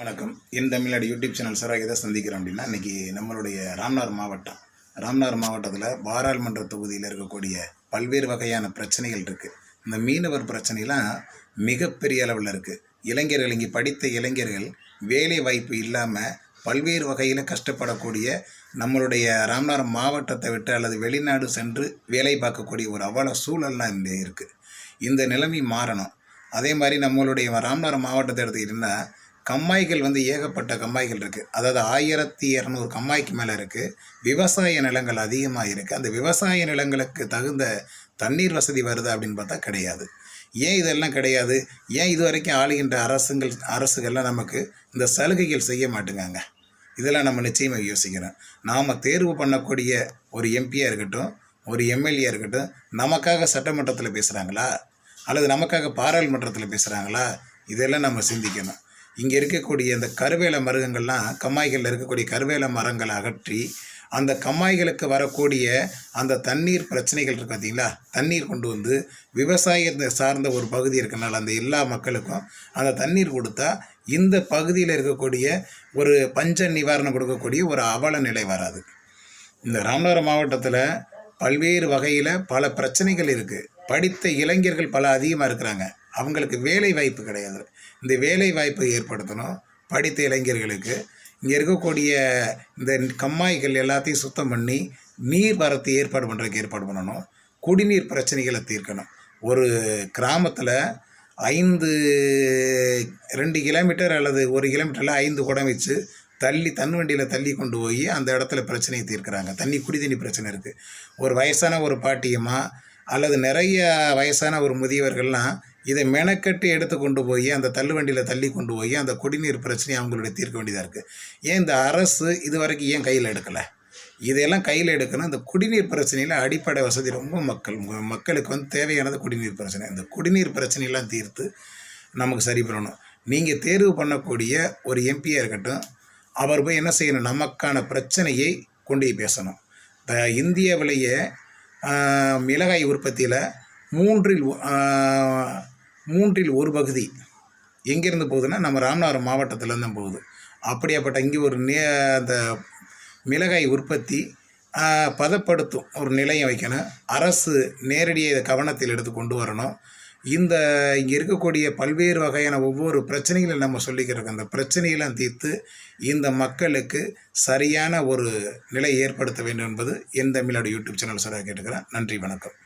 வணக்கம். என் Tamil Nadu YouTube channel சாராக எதை சந்திக்கிறோம் அப்படின்னா இன்றைக்கி நம்மளுடைய ராம்நார் மாவட்டம். ராம்நாத் மாவட்டத்தில் பாராளுமன்ற தொகுதியில் இருக்கக்கூடிய பல்வேறு வகையான பிரச்சனைகள் இருக்குது இந்த மீனவர் பிரச்சனைலாம் மிகப்பெரிய அளவில் இருக்குது இளைஞர்கள் இங்கே படித்த இளைஞர்கள் வேலை வாய்ப்பு இல்லாமல் பல்வேறு வகையில் கஷ்டப்படக்கூடிய நம்மளுடைய ராமநாதபுரம் மாவட்டத்தை விட்டு அல்லது வெளிநாடு சென்று வேலை பார்க்கக்கூடிய ஒரு அவல சூழல்லாம் இங்கே இருக்குது இந்த நிலைமை மாறணும். அதே மாதிரி நம்மளுடைய ராமநாதபுரம் மாவட்டத்தை எடுத்துக்கிட்டிங்கன்னா கம்மாய்கள் வந்து ஏகப்பட்ட கம்மாய்கள் இருக்குது அதாவது ஆயிரத்தி இரநூறு கம்மாய்க்கு மேலே இருக்குது விவசாய நிலங்கள் அதிகமாக இருக்குது அந்த விவசாய நிலங்களுக்கு தகுந்த தண்ணீர் வசதி வருதா அப்படின்னு பார்த்தா கிடையாது. ஏன் இதெல்லாம் கிடையாது? ஏன் இது வரைக்கும் ஆளுகின்ற அரசுங்கள் அரசுகள்லாம் நமக்கு இந்த சலுகைகள் செய்ய மாட்டேங்காங்க? இதெல்லாம் நம்ம நிச்சயமாக யோசிக்கிறோம் நாம் தேர்வு பண்ணக்கூடிய ஒரு எம்பியாக இருக்கட்டும் ஒரு எம்எல்ஏ இருக்கட்டும் நமக்காக சட்டமன்றத்தில் பேசுகிறாங்களா அல்லது நமக்காக பாராளுமன்றத்தில் பேசுகிறாங்களா இதெல்லாம் நம்ம சிந்திக்கணும். இங்கே இருக்கக்கூடிய இந்த கருவேல மருகங்கள்லாம் கம்மாய்களில் இருக்கக்கூடிய கருவேல மரங்களை அகற்றி அந்த கம்மாய்களுக்கு வரக்கூடிய அந்த தண்ணீர் பிரச்சனைகள் இருக்கு பார்த்தீங்களா தண்ணீர் கொண்டு வந்து விவசாயத்தை சார்ந்த ஒரு பகுதி இருக்கனால அந்த எல்லா மக்களுக்கும் அந்த தண்ணீர் கொடுத்தா இந்த பகுதியில் இருக்கக்கூடிய ஒரு பஞ்ச நிவாரணம் கொடுக்கக்கூடிய ஒரு அவல நிலை வராது. இந்த ராமநாதபுரம் மாவட்டத்தில் பல்வேறு வகையில் பல பிரச்சனைகள் இருக்குது படித்த இளைஞர்கள் பல அதிகமாக இருக்கிறாங்க. அவங்களுக்கு வேலை வாய்ப்பு கிடையாது. இந்த வேலை வாய்ப்பை ஏற்படுத்தணும். படித்த இளைஞர்களுக்கு இங்கே இருக்கக்கூடிய இந்த கம்மாய்கள் எல்லாத்தையும் சுத்தம் பண்ணி நீர் வரத்து ஏற்பாடு பண்ணுறதுக்கு ஏற்பாடு பண்ணணும். குடிநீர் பிரச்சனைகளை தீர்க்கணும். ஒரு கிராமத்தில் ஐந்து ரெண்டு கிலோமீட்டர் அல்லது ஒரு கிலோமீட்டரில் ஐந்து குடம் வச்சு தள்ளி தன் வண்டியில் தள்ளி கொண்டு போய் அந்த இடத்துல பிரச்சனையை தீர்க்குறாங்க. தண்ணி குடி தண்ணி பிரச்சனை இருக்குது ஒரு வயசான ஒரு பாட்டியம்மா அல்லது நிறைய வயசான ஒரு முதியவர்கள்லாம் இதை மெனக்கட்டு எடுத்து கொண்டு போய் அந்த தள்ளுவண்டியில் தள்ளி கொண்டு போய் அந்த குடிநீர் பிரச்சனையை அவங்களுடைய தீர்க்க வேண்டியதாக இருக்குது ஏன் இந்த அரசு இது வரைக்கும் ஏன் கையில் எடுக்கலை? இதையெல்லாம் கையில் எடுக்கணும். அந்த குடிநீர் பிரச்சனையில் அடிப்படை வசதி ரொம்ப மக்கள் மக்களுக்கு வந்து தேவையானது குடிநீர் பிரச்சனை. இந்த குடிநீர் பிரச்சனையெல்லாம் தீர்த்து நமக்கு சரி பண்ணணும். நீங்கள் தேர்வு பண்ணக்கூடிய ஒரு எம்பியாக இருக்கட்டும் அவர் போய் என்ன செய்யணும்? நமக்கான பிரச்சனையை கொண்டு போய் பேசணும். இந்த இந்தியாவிலேயே மிளகாய் உற்பத்தியில் மூன்றில் மூன்றில் ஒரு பகுதி எங்கேருந்து போகுதுன்னா நம்ம ராமநாதபுரம் மாவட்டத்திலேருந்து தான் போகுது. அப்படியாப்பட்ட இங்கே ஒரு நே அந்த மிளகாய் உற்பத்தி பதப்படுத்தும் ஒரு நிலையம் வைக்கணும். அரசு நேரடியாக இதை கவனத்தில் எடுத்து கொண்டு வரணும். இந்த இங்கே இருக்கக்கூடிய பல்வேறு வகையான ஒவ்வொரு பிரச்சனைகளை நம்ம சொல்லிக்கிறோம் அந்த பிரச்சனையெல்லாம் தீர்த்து இந்த மக்களுக்கு சரியான ஒரு நிலை ஏற்படுத்த வேண்டும் என்பது என் தமிழோட யூடியூப் சேனல் சார் கேட்டுக்கிறேன். நன்றி வணக்கம்.